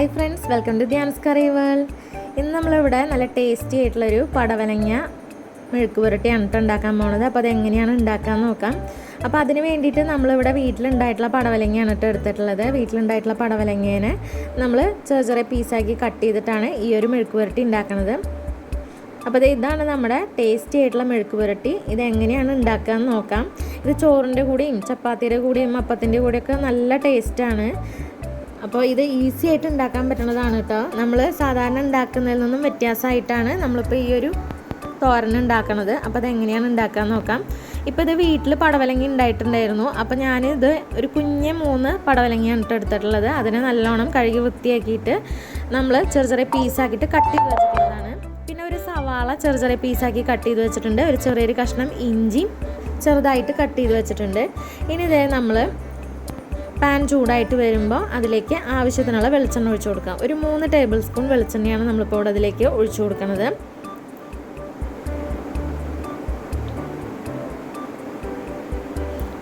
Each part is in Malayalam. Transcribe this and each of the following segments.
Hi friends welcome to Dhyan's curry world ഇന്ന് നമ്മളിവിടെ നല്ല ടേസ്റ്റി ആയിട്ടുള്ളൊരു പടവലങ്ങ മെഴുക്ക് പുരട്ടിയാണ് കേട്ടോ ഉണ്ടാക്കാൻ പോണത്. അപ്പോൾ അതെങ്ങനെയാണ് ഉണ്ടാക്കാൻ നോക്കാം. അപ്പോൾ അതിന് വേണ്ടിയിട്ട് നമ്മളിവിടെ വീട്ടിലുണ്ടായിട്ടുള്ള പടവലങ്ങയാണ് കേട്ടോ എടുത്തിട്ടുള്ളത്. വീട്ടിലുണ്ടായിട്ടുള്ള പടവലങ്ങേനെ നമ്മൾ ചെറിയ ചെറിയ പീസാക്കി കട്ട് ചെയ്തിട്ടാണ് ഈ ഒരു മെഴുക്ക് പുരട്ടി ഉണ്ടാക്കുന്നത് അപ്പോൾ ഇതാണ് നമ്മുടെ ടേസ്റ്റി ആയിട്ടുള്ള മെഴുക്ക് പുരട്ടി. ഇത് എങ്ങനെയാണ് ഉണ്ടാക്കുക നോക്കാം. ഇത് ചോറിന്റെ കൂടെയും ചപ്പാത്തിയുടെ കൂടെയും അപ്പത്തിന്റെ കൂടെയൊക്കെ നല്ല ടേസ്റ്റാണ് അപ്പോൾ ഇത് ഈസി ആയിട്ട് ഉണ്ടാക്കാൻ പറ്റുന്നതാണ് കേട്ടോ നമ്മൾ സാധാരണ ഉണ്ടാക്കുന്നതിൽ നിന്നും വ്യത്യാസമായിട്ടാണ് നമ്മളിപ്പോൾ ഈ ഒരു തോരൻ ഉണ്ടാക്കുന്നത് അപ്പോൾ അതെങ്ങനെയാണ് ഉണ്ടാക്കാൻ നോക്കാം. ഇപ്പോൾ ഇത് വീട്ടിൽ പടവലങ്ങി ഉണ്ടായിട്ടുണ്ടായിരുന്നു. അപ്പോൾ ഞാനിത് ഒരു കുഞ്ഞ് മൂന്ന് പടവലങ്ങിയാണ് കേട്ടോ എടുത്തിട്ടുള്ളത്. അതിനെ നല്ലോണം കഴുകി വൃത്തിയാക്കിയിട്ട് നമ്മൾ ചെറിയ ചെറിയ പീസാക്കിയിട്ട് കട്ട് ചെയ്ത് വെച്ചിട്ടുള്ളതാണ്. പിന്നെ ഒരു സവാള ചെറിയ ചെറിയ പീസാക്കി കട്ട് ചെയ്ത് വെച്ചിട്ടുണ്ട്. ഒരു ചെറിയൊരു കഷ്ണം ഇഞ്ചി ചെറുതായിട്ട് കട്ട് ചെയ്ത് വെച്ചിട്ടുണ്ട്. ഇനി ഇതേ നമ്മൾ പാൻ ചൂടായിട്ട് വരുമ്പോൾ അതിലേക്ക് ആവശ്യത്തിനുള്ള വെളിച്ചെണ്ണ ഒഴിച്ചു കൊടുക്കാം. ഒരു മൂന്ന് ടേബിൾ സ്പൂൺ വെളിച്ചെണ്ണയാണ് നമ്മളിപ്പോൾ ഇവിടെ അതിലേക്ക് ഒഴിച്ചു കൊടുക്കുന്നത്.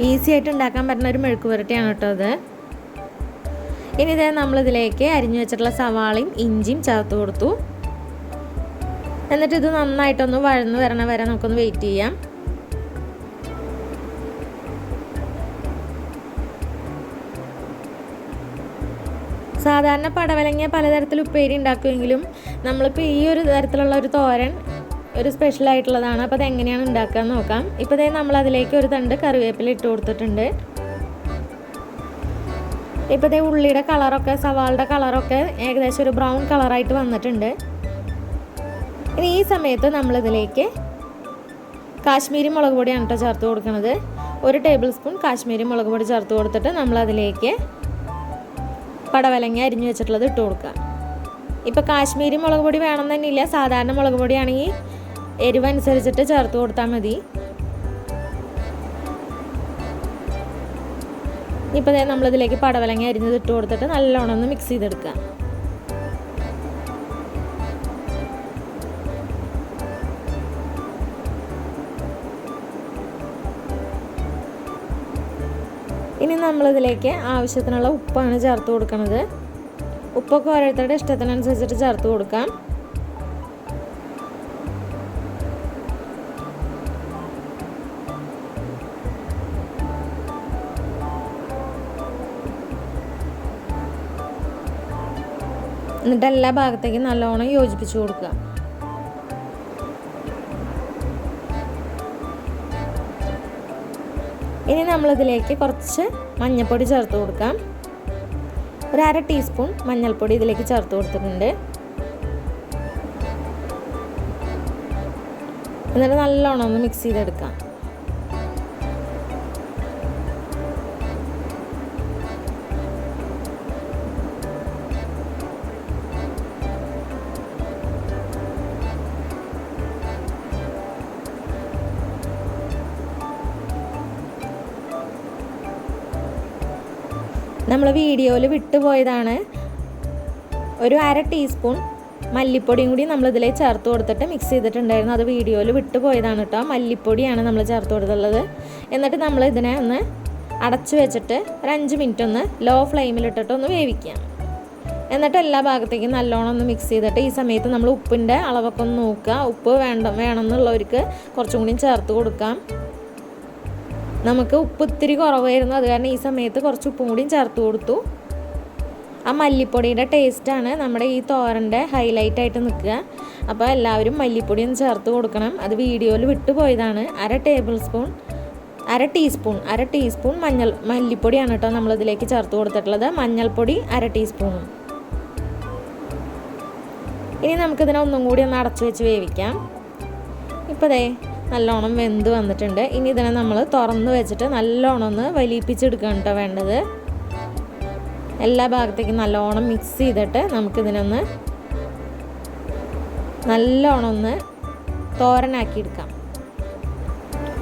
ഈസി ആയിട്ട് ഉണ്ടാക്കാൻ പറ്റുന്ന ഒരു മെഴുക്ക് പുരട്ടിയാണ് കേട്ടോ അത്. ഇനി ഇതേ നമ്മളിതിലേക്ക് അരിഞ്ഞു വെച്ചിട്ടുള്ള സവാളയും ഇഞ്ചിയും ചേർത്ത് കൊടുത്തു. എന്നിട്ട് ഇത് നന്നായിട്ടൊന്ന് വഴന്ന് വരണ വരെ നമുക്കൊന്ന് വെയിറ്റ് ചെയ്യാം. സാധാരണ പടവലങ്ങ പലതരത്തിൽ ഉപ്പേരി ഉണ്ടാക്കുമെങ്കിലും നമ്മളിപ്പോൾ ഈ ഒരു തരത്തിലുള്ള ഒരു തോരൻ ഒരു സ്പെഷ്യൽ ആയിട്ടുള്ളതാണ്. അപ്പോൾ അത് എങ്ങനെയാണ് ഉണ്ടാക്കുക നോക്കാം. ഇപ്പോൾ ദേ നമ്മൾ അതിലേക്ക് ഒരു തണ്ട് കറിവേപ്പില ഇട്ട് കൊടുത്തിട്ടുണ്ട്. ഇപ്പോൾ ദേ ഉള്ളിയുടെ കളറൊക്കെ സവാളുടെ കളറൊക്കെ ഏകദേശം ഒരു ബ്രൗൺ കളറായിട്ട് വന്നിട്ടുണ്ട്. ഇനി ഈ സമയത്ത് നമ്മളിതിലേക്ക് കാശ്മീരി മുളക് പൊടിയാണ് കേട്ടോ ചേർത്ത് കൊടുക്കുന്നത് ഒരു ടേബിൾ സ്പൂൺ കാശ്മീരി മുളക് പൊടി ചേർത്ത് കൊടുത്തിട്ട് നമ്മളതിലേക്ക് പടവലങ്ങ അരിഞ്ഞു വെച്ചിട്ടുള്ളത് ഇട്ട് കൊടുക്കുക. ഇപ്പോൾ കാശ്മീരി മുളക് പൊടി വേണമെന്ന് തന്നെയില്ല സാധാരണ മുളക് പൊടിയാണെങ്കിൽ എരിവനുസരിച്ചിട്ട് ചേർത്ത് കൊടുത്താൽ മതി. ഇപ്പോൾ നമ്മളിതിലേക്ക് പടവലങ്ങ അരിഞ്ഞത് ഇട്ട് കൊടുത്തിട്ട് നല്ലോണം ഒന്ന് മിക്സ് ചെയ്തെടുക്കുക. ഇനി നമ്മളിതിലേക്ക് ആവശ്യത്തിനുള്ള ഉപ്പാണ് ചേർത്ത് കൊടുക്കുന്നത് ഉപ്പൊക്കെ ഓരോരുത്തരുടെ ഇഷ്ടത്തിനനുസരിച്ചിട്ട് ചേർത്ത് കൊടുക്കാം. എന്നിട്ട് എല്ലാ ഭാഗത്തേക്കും നല്ലോണം യോജിപ്പിച്ച് കൊടുക്കുക. ഇനി നമ്മളിതിലേക്ക് കുറച്ച് മഞ്ഞൾപ്പൊടി ചേർത്ത് കൊടുക്കാം. ഒരു അര ടീസ്പൂൺ മഞ്ഞൾപ്പൊടി ഇതിലേക്ക് ചേർത്ത് കൊടുത്തിട്ടുണ്ട്. എന്നിട്ട് നല്ലോണം ഒന്ന് മിക്സ് ചെയ്തെടുക്കാം. നമ്മൾ വീഡിയോയിൽ വിട്ടുപോയതാണ്. ഒരു അര ടീസ്പൂൺ മല്ലിപ്പൊടിയും കൂടി നമ്മളിതിൽ ചേർത്ത് കൊടുത്തിട്ട് മിക്സ് ചെയ്തിട്ടുണ്ടായിരുന്നു. അത് വീഡിയോയിൽ വിട്ടുപോയതാണ് കേട്ടോ. മല്ലിപ്പൊടിയാണ് നമ്മൾ ചേർത്ത് കൊടുത്തുള്ളത് എന്നിട്ട് നമ്മൾ ഇതിനെ ഒന്ന് അടച്ചു വെച്ചിട്ട് ഒരു അഞ്ച് മിനിറ്റ് ഒന്ന് ലോ ഫ്ലെയിമിലിട്ടിട്ട് ഒന്ന് വേവിക്കാം എന്നിട്ട് എല്ലാ ഭാഗത്തേക്കും നല്ലോണം ഒന്ന് മിക്സ് ചെയ്തിട്ട് ഈ സമയത്ത് നമ്മൾ ഉപ്പിന്റെ അളവൊക്കെ ഒന്ന് നോക്കുക. ഉപ്പ് വേണ്ട വേണമെന്നുള്ളവർക്ക് കുറച്ചും കൂടി ചേർത്ത് കൊടുക്കാം. നമുക്ക് ഉപ്പ് ഇത്തിരി കുറവായിരുന്നു. അത് കാരണം ഈ സമയത്ത് കുറച്ച് ഉപ്പും കൂടിയും ചേർത്ത് കൊടുത്തു. ആ മല്ലിപ്പൊടിയുടെ ടേസ്റ്റാണ് നമ്മുടെ ഈ തോരന്റെ ഹൈലൈറ്റ് ആയിട്ട് നിൽക്കുക. അപ്പോൾ എല്ലാവരും മല്ലിപ്പൊടി ഒന്ന് ചേർത്ത് കൊടുക്കണം. അത് വീഡിയോയിൽ വിട്ടുപോയതാണ് അര ടേബിൾ സ്പൂൺ അര ടീസ്പൂൺ അര ടീസ്പൂൺ മഞ്ഞൾ മല്ലിപ്പൊടിയാണ് കേട്ടോ നമ്മളിതിലേക്ക് ചേർത്ത് കൊടുത്തിട്ടുള്ളത്. മഞ്ഞൾപ്പൊടി അര ടീസ്പൂണും ഇനി നമുക്കിതിനെ ഒന്നും കൂടി ഒന്ന് അടച്ചു വെച്ച് വേവിക്കാം. ഇപ്പോൾ ദേ നല്ലോണം വെന്ത് വന്നിട്ടുണ്ട്. ഇനി ഇതിനെ നമ്മൾ തുറന്ന് വെച്ചിട്ട് നല്ലോണം ഒന്ന് വലിയിപ്പിച്ചെടുക്കണം കേട്ടോ വേണ്ടത്. എല്ലാ ഭാഗത്തേക്കും നല്ലോണം മിക്സ് ചെയ്തിട്ട് നമുക്കിതിനൊന്ന് നല്ലോണം ഒന്ന് തോരനാക്കി എടുക്കാം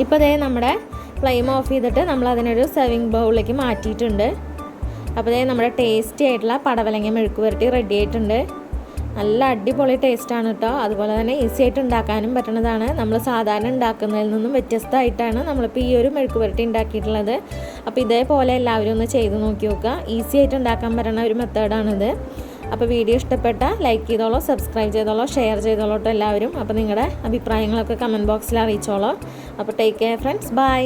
ഇപ്പോൾ ദേ നമ്മുടെ ഫ്ലെയിം ഓഫ് ചെയ്തിട്ട് നമ്മൾ അതിനൊരു സെർവിങ് ബൗളിലേക്ക് മാറ്റിയിട്ടുണ്ട്. അപ്പോൾ ദേ നമ്മുടെ ടേസ്റ്റി ആയിട്ടുള്ള പടവലങ്ങ മെഴുക്ക് പുരട്ടി റെഡി ആയിട്ടുണ്ട്. നല്ല അടിപൊളി ടേസ്റ്റാണ് കേട്ടോ അതുപോലെ തന്നെ ഈസി ആയിട്ട് ഉണ്ടാക്കാനും പറ്റുന്നതാണ് നമ്മൾ സാധാരണ ഉണ്ടാക്കുന്നതിൽ നിന്നും വ്യത്യസ്തമായിട്ടാണ് നമ്മളിപ്പോൾ ഈ ഒരു മെഴുക്ക് പുരട്ടി ഉണ്ടാക്കിയിട്ടുള്ളത്. അപ്പോൾ ഇതേപോലെ എല്ലാവരും ഒന്ന് ചെയ്ത് നോക്കി നോക്കുക. ഈസി ആയിട്ട് ഉണ്ടാക്കാൻ പറ്റുന്ന ഒരു മെത്തേഡാണിത് അപ്പോൾ വീഡിയോ ഇഷ്ടപ്പെട്ട ലൈക്ക് ചെയ്തോളൂ സബ്സ്ക്രൈബ് ചെയ്തോളൂ ഷെയർ ചെയ്തോളൂ എല്ലാവരും. അപ്പോൾ നിങ്ങളുടെ അഭിപ്രായങ്ങളൊക്കെ കമന്റ് ബോക്സിൽ അറിയിച്ചോളോ. അപ്പോൾ ടേക്ക് കെയർ ഫ്രണ്ട്സ് ബൈ